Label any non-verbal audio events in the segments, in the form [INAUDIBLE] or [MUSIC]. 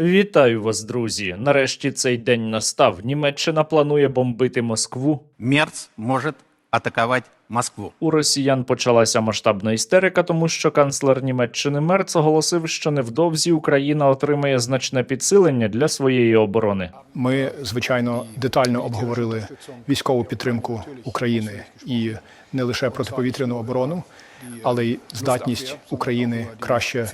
Вітаю вас, друзі! Нарешті цей день настав. Німеччина планує бомбити Москву. Мерц может атаковать Москву. У росіян почалася масштабна істерика, тому що канцлер Німеччини Мерц оголосив, що невдовзі Україна отримає значне підсилення для своєї оборони. Ми звичайно детально обговорили військову підтримку України і не лише протиповітряну оборону, але й здатність України краще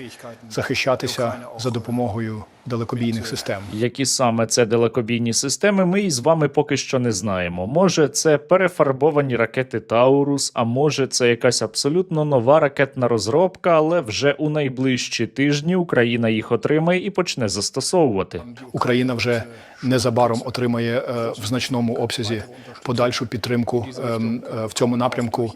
захищатися за допомогою далекобійних систем. Які саме це далекобійні системи, ми із вами поки що не знаємо. Може, це перефарбовані ракети Таурус, а може, це якась абсолютно нова ракетна розробка, але вже у найближчі тижні Україна їх отримає і почне застосовувати. Україна вже незабаром отримає е, в значному обсязі подальшу підтримку ем, е, в цьому напрямку,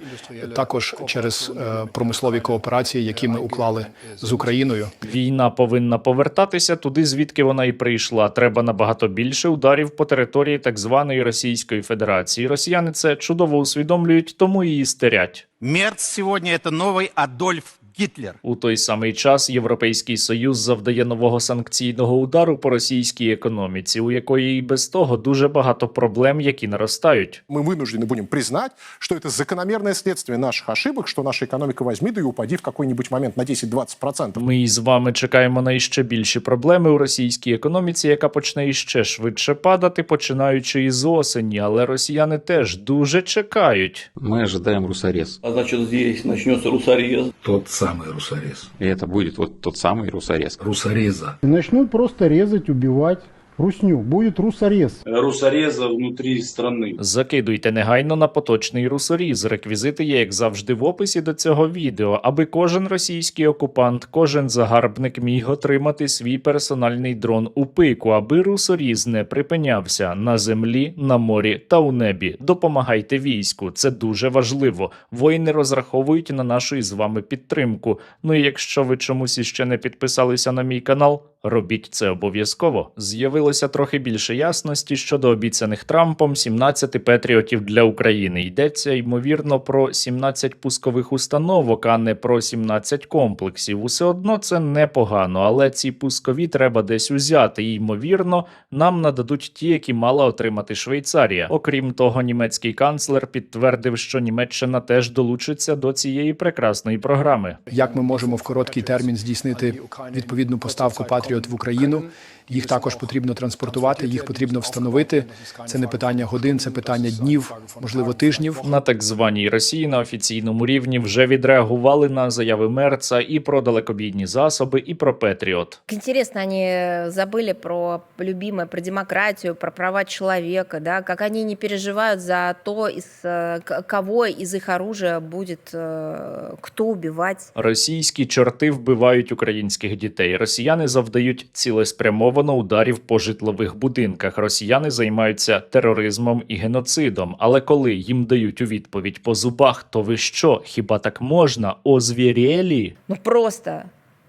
також через е, промислові кооперації, які ми уклали з Україною. Війна повинна повертатися туди, звідки вона і прийшла. Треба набагато більше ударів по території так званої Російської Федерації. Росіяни це чудово усвідомлюють, тому і істерять. Мерц сьогодні це новий Адольф Гитлер. У той самий час Європейський Союз завдає нового санкційного удару по російській економіці, у якої і без того дуже багато проблем, які наростають. мы вынуждены будем признать, что это закономерное следствие наших ошибок, что наша экономика возьми да и упади в какой-нибудь момент на 10-20%. Ми із вами чекаємо на іще більші проблеми у російській економіці, яка почне іще швидше падати, починаючи із осені. Але росіяни теж дуже чекають. Мы ожидаем русорез. А значит, здесь начнется русорез. Тот самый русорез. И это будет вот тот самый русорез. Русореза. И начнут просто резать, убивать русню. Будет русорез. Русореза внутри страны. Закидуйте негайно на поточний русоріз. Реквізити є, як завжди, в описі до цього відео, аби кожен російський окупант, кожен загарбник міг отримати свій персональний дрон у пику, аби русоріз не припинявся на землі, на морі та у небі. Допомагайте війську, це дуже важливо. Воїни розраховують на нашу із вами підтримку. Ну і якщо ви чомусь іще не підписалися на мій канал, робіть це обов'язково. З'явилося трохи більше ясності щодо обіцяних Трампом 17 патріотів для України. Йдеться ймовірно про 17 пускових установок, а не про 17 комплексів. Усе одно це непогано, але ці пускові треба десь узяти. І ймовірно, нам нададуть ті, які мала отримати Швейцарія. Окрім того, німецький канцлер підтвердив, що Німеччина теж долучиться до цієї прекрасної програми. Як ми можемо в короткий термін здійснити відповідну поставку Патріот в Україну? Їх також потрібно транспортувати, їх потрібно встановити. Це не питання годин, це питання днів, можливо, тижнів. На так званій Росії на офіційному рівні вже відреагували на заяви Мерца і про далекобійні засоби, і про Петріот. Интересно, они забыли про любимое, про демократию, про права человека, да, как они не переживают за то, из, э, к- кого из их оружия будет э, кто убивать. Російські чорти вбивають українських дітей. Росіяни завдають цілеспрямовано ударів по житлових будинках. Росіяни займаються тероризмом і геноцидом. Але коли їм дають у відповідь по зубах, то ви що? Хіба так можна? Озвірєлі? Ну просто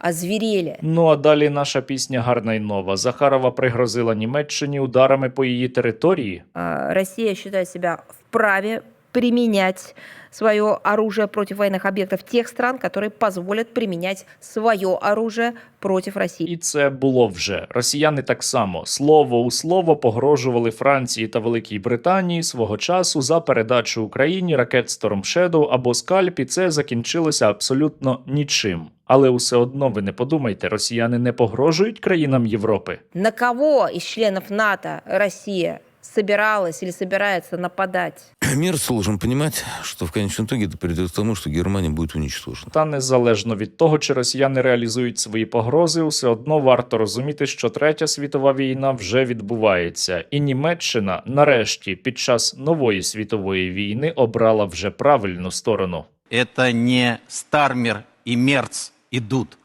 озверели. Ну а далі наша пісня гарна й нова. Захарова пригрозила Німеччині ударами по її території. А, Россия считает себя вправе применять свое оружие против военных объектов тех стран, которые позволят применять свое оружие против России. І це було вже. Росіяни так само слово у слово погрожували Франції та Великій Британії свого часу за передачу Україні ракет Storm Shadow або Скальп, і це закінчилося абсолютно нічим. Але усе одно ви не подумайте, росіяни не погрожують країнам Європи. На кого из членов НАТО Россия Собиралась или собирается нападать? [CLEARS THROAT] Мир должен понимать, что в конечном итоге это приведет к тому, что Германия будет уничтожена. Та незалежно від того, чи росіяни реалізують свої погрози, усе одно варто розуміти, що третя світова війна вже відбувається, і Німеччина нарешті під час нової світової війни обрала вже правильну сторону. Это не Стармер и Мерц идут.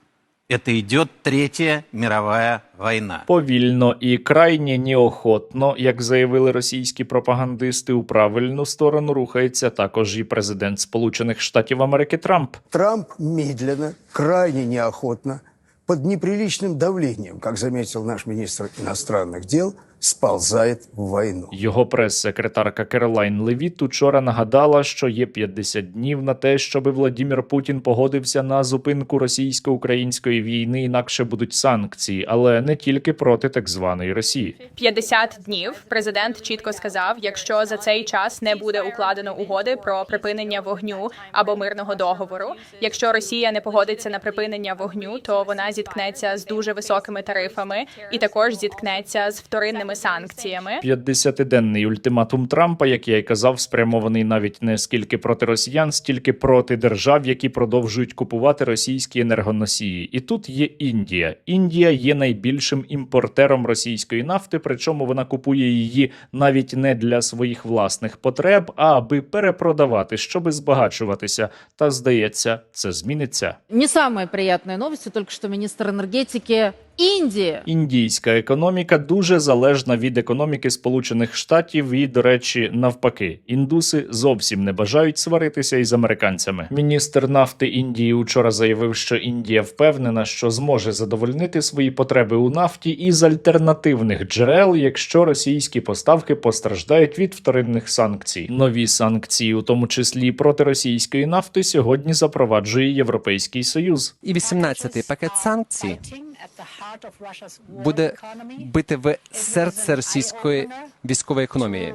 Это идет Третья мировая война. Повільно і крайне неохотно, як заявили російські пропагандисти, у правильну сторону рухається також і президент Сполучених Штатів Америки Трамп. Трамп медленно, крайне неохотно, под неприличным давлением, как заметил наш министр иностранных дел, сползает в войну. Його прес-секретарка Керолайн Левіт учора нагадала, що є 50 днів на те, щоби Владімір Путін погодився на зупинку російсько-української війни, інакше будуть санкції, але не тільки проти так званої Росії. 50 днів президент чітко сказав, якщо за цей час не буде укладено угоди про припинення вогню або мирного договору. Якщо Росія не погодиться на припинення вогню, то вона зіткнеться з дуже високими тарифами і також зіткнеться з вторинними санкціями. 50-денний ультиматум Трампа, як я й казав, спрямований навіть не скільки проти росіян, стільки проти держав, які продовжують купувати російські енергоносії. І тут є Індія. Індія є найбільшим імпортером російської нафти, причому вона купує її навіть не для своїх власних потреб, а аби перепродавати, щоби збагачуватися. Та здається, це зміниться. Не самая приятная новость, только что министр энергетики Индии Індійська економіка дуже залежна від економіки Сполучених Штатів і, до речі, навпаки, індуси зовсім не бажають сваритися із американцями. Міністр нафти Індії учора заявив, що Індія впевнена, що зможе задовольнити свої потреби у нафті із альтернативних джерел, якщо російські поставки постраждають від вторинних санкцій. Нові санкції, у тому числі проти російської нафти, сьогодні запроваджує Європейський Союз. И 18-й пакет санкций буде бити в серце російської військової економії.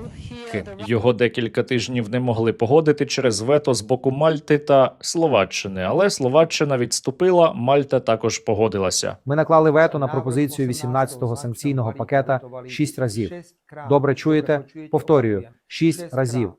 Його декілька тижнів не могли погодити через вето з боку Мальти та Словаччини, але Словаччина відступила, Мальта також погодилася. Ми наклали вето на пропозицію 18-го санкційного пакета 6 разів. Добре чуєте? Повторюю, 6 разів.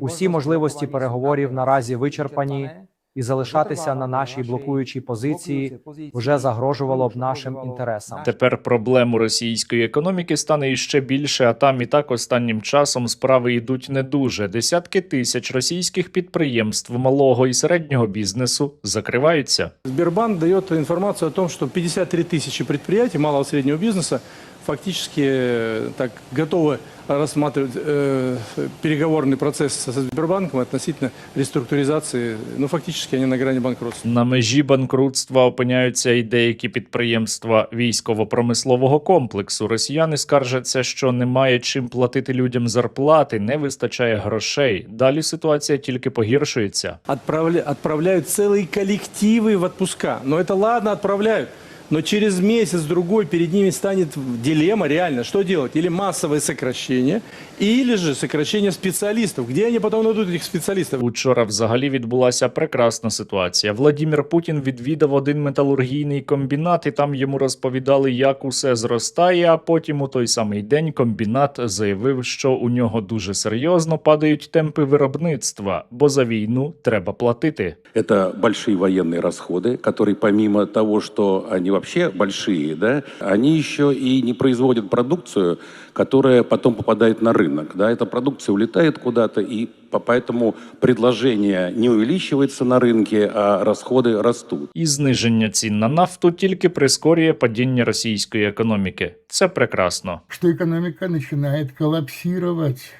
Усі можливості переговорів наразі вичерпані, і залишатися на нашій блокуючій позиції вже загрожувало б нашим інтересам. Тепер проблем у російської економіки стане іще більше, а там і так останнім часом справи йдуть не дуже. Десятки тисяч російських підприємств малого і середнього бізнесу закриваються. Сбербанк дает информацию о том, что 53 тысячи предприятий малого и среднего бизнеса фактически э, так готовы рассматривать э, переговорный процесс со Сбербанком относительно реструктуризации. Ну, фактически они на грани банкротства. На межі банкрутства опиняються і деякі підприємства військово-промислового комплексу. Росіяни скаржаться, що немає чим платити людям зарплати, не вистачає грошей. Далі ситуація тільки погіршується. Отправля- отправляют целые коллективы в отпуска. Но это ладно, отправляют. Но через месяц-другой перед ними станет дилемма реально, что делать? Или массовое сокращение, или же сокращение специалистов. Где они потом найдут этих специалистов? Учора взагалі відбулася прекрасна ситуація. Владімір Путін відвідав один металургійний комбінат, і там йому розповідали, як усе зростає. А потім у той самий день комбінат заявив, що у нього дуже серйозно падають темпи виробництва, бо за війну треба платити. Это большие военные расходы, которые помимо того, что они вообще большие, да, они еще и не производят продукцию, которая потом попадает на рынок. Да, эта продукция улетает куда-то, и по- поэтому предложение не увеличивается на рынке, а расходы растут. І зниження цін на нафту тільки прискорює падіння російської економіки. Це прекрасно. Что экономика начинает коллапсировать.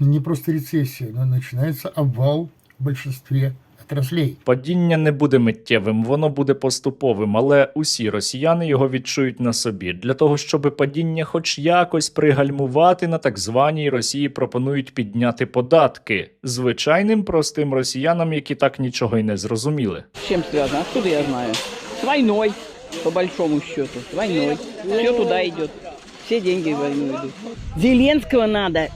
Не просто рецессия, но начинается обвал в большинстве отраслей. Падіння не буде миттєвим, воно буде поступовим, але усі росіяни його відчують на собі. Для того, щоб падіння хоч якось пригальмувати, на так званій Росії пропонують підняти податки звичайним простим росіянам, які так нічого й не зрозуміли. С чем связано? Откуда я знаю? С войной, по большому счету. С войной. Все туда идет. Все деньги в идут. Зеленского надо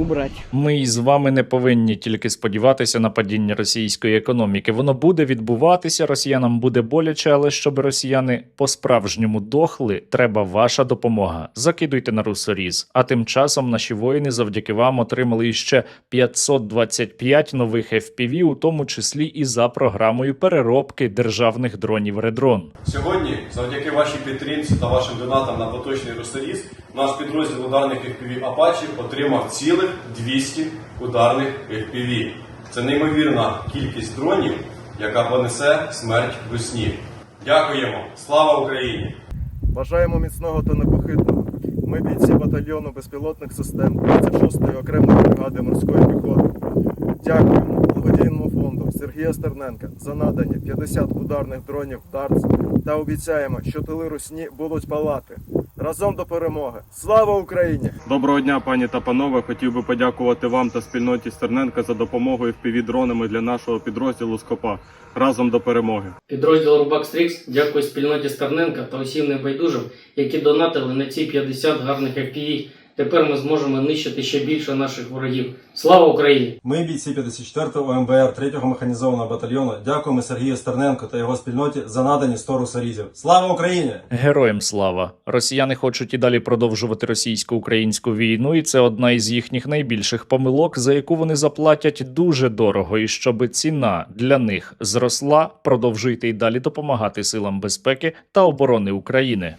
убрать. Ми із вами не повинні тільки сподіватися на падіння російської економіки. Воно буде відбуватися, росіянам буде боляче, але щоб росіяни по-справжньому дохли, треба ваша допомога. Закидуйте на русоріз. А тим часом наші воїни завдяки вам отримали іще 525 нових FPV, у тому числі і за програмою переробки державних дронів Редрон. Сьогодні, завдяки вашій підтримці та вашим донатам на поточний русоріз, наш підрозділ ударних FPV Апачі отримав цілих 200 ударних FPV. Це неймовірна кількість дронів, яка понесе смерть русні. Дякуємо! Слава Україні! Бажаємо міцного та непохитного. Ми бійці батальйону безпілотних систем 26-ї окремої бригади морської піхоти. Дякуємо благодійному фонду Сергія Стерненка за надані 50 ударних дронів ТАРЦ та обіцяємо, що тили русні будуть палати. Разом до перемоги. Слава Україні! Доброго дня, пані та панове. Хотів би подякувати вам та спільноті Стерненка за допомогою впівдронами дронами для нашого підрозділу Скопа. Разом до перемоги. Підрозділ Рубак Стрікс дякує спільноті Стерненка та усім небайдужим, які донатили на ці 50 гарних FPV. Тепер ми зможемо нищити ще більше наших ворогів. Слава Україні! Ми, бійці 54-го ОМБР 3-го механізованого батальйону, дякуємо Сергію Стерненко та його спільноті за надані 100 русорізів. Слава Україні! Героям слава! Росіяни хочуть і далі продовжувати російсько-українську війну, і це одна із їхніх найбільших помилок, за яку вони заплатять дуже дорого. І щоб ціна для них зросла, продовжуйте й далі допомагати силам безпеки та оборони України.